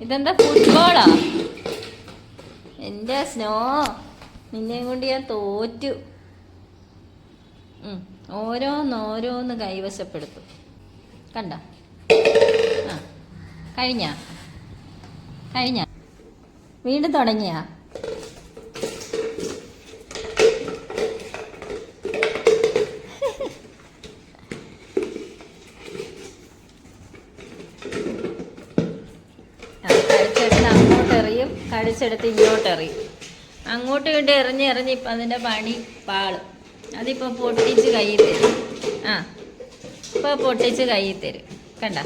ഇതെന്താ ഫുട്ബോളാ എന്റെ സ്നോ. നിന്നെയും കൊണ്ട് ഞാൻ തോറ്റു. ഓരോന്നോരോന്ന് കൈവശപ്പെടുത്തും. കണ്ട? ആ. കഴിഞ്ഞ? കഴിഞ്ഞ? വീണ്ടും തുടങ്ങിയാ? ഇങ്ങോട്ട് എറിയും അങ്ങോട്ട് ഇങ്ങോട്ട് എറിഞ്ഞ് എറിഞ്ഞ് ഇപ്പം അതിന്റെ പണി പാളും. അതിപ്പോൾ പൊട്ടിച്ച് കയ്യിൽ തരും. ആ ഇപ്പോൾ പൊട്ടിച്ച് കയ്യിൽ തരും. കണ്ട?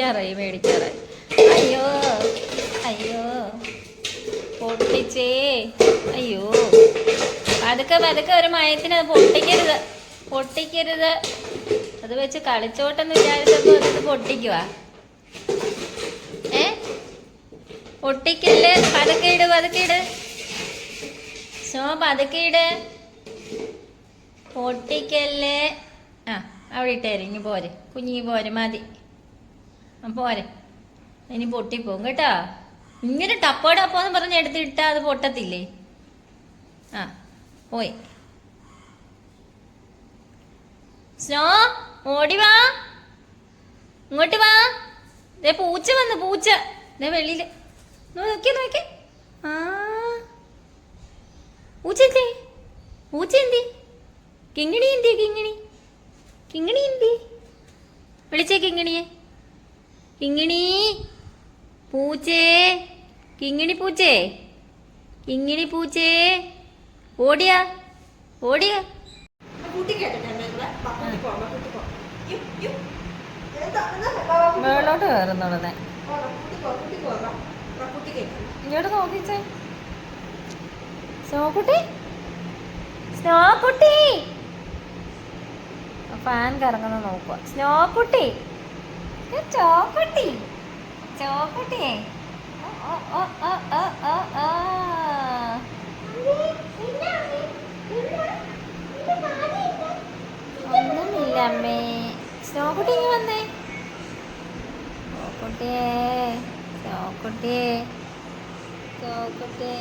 മേടിക്കാറായി മേടിക്കാറായി. അയ്യോ അയ്യോ. പൊട്ടിച്ചേ. അയ്യോ. പതുക്കെ പതുക്കെ ഒരു മയത്തിന് അത് പൊട്ടിക്കരുത്. പൊട്ടിക്കരുത്. അത് വെച്ച് കളിച്ചോട്ടെന്ന് വിചാരിച്ചപ്പോൾ അത് പൊട്ടിക്കുക ഏ? പൊട്ടിക്കല്ലേ? പതുക്കെ ഇട് പതുക്കെ ഇട്. സോ പതുക്കെ ഇട്. പൊട്ടിക്കല്ലേ? ആ അവിടെ ഇട്ടേര് ഇനി പോരെ. കുഞ്ഞി പോരെ. മതി. പോരെ. ഇനി പൊട്ടിപ്പോവും കേട്ടോ? ഇങ്ങനെ ടപ്പോ ടപ്പോന്ന് പറഞ്ഞ് എടുത്തിട്ടാ അത് പൊട്ടത്തില്ലേ? ആ പോയി. സ്നോ ഓടി വാ. ഇങ്ങോട്ട് വാ. ദേ പൂച്ച വന്നു പൂച്ച. ദേ വെളിയിൽ. നോക്കി നോക്കി. ആ. പൂച്ച എന്തേ? പൂച്ച എന്തേ? കിങ്ങിണി എന്തേ കിങ്ങിണി? കിങ്ങിണി എന്തേ? വിളിച്ചേ കിങ്ങിണിയെ. കിങ്ങിണി പൂച്ചേ കിങ്ങിണി പൂച്ചേ കിങ്ങിണി പൂച്ചേ ഓടിയാ ഓടിയ. മേളോട്ട് കയറുന്നുള്ളതേ ഇങ്ങോട്ട് നോക്കിച്ചേ സ്നോക്കുട്ടി. സ്നോക്കുട്ടി ഫാൻ കറങ്ങുന്ന നോക്കുക സ്നോക്കുട്ടി. ചോക്കുട്ടി ചോക്കുട്ടിയെ. ഒന്നുമില്ല അമ്മേ. ഇങ്ങ് വന്നേ? ചോക്കുട്ടിയേ ചോക്കുട്ടിയേ ചോക്കുട്ടിയേ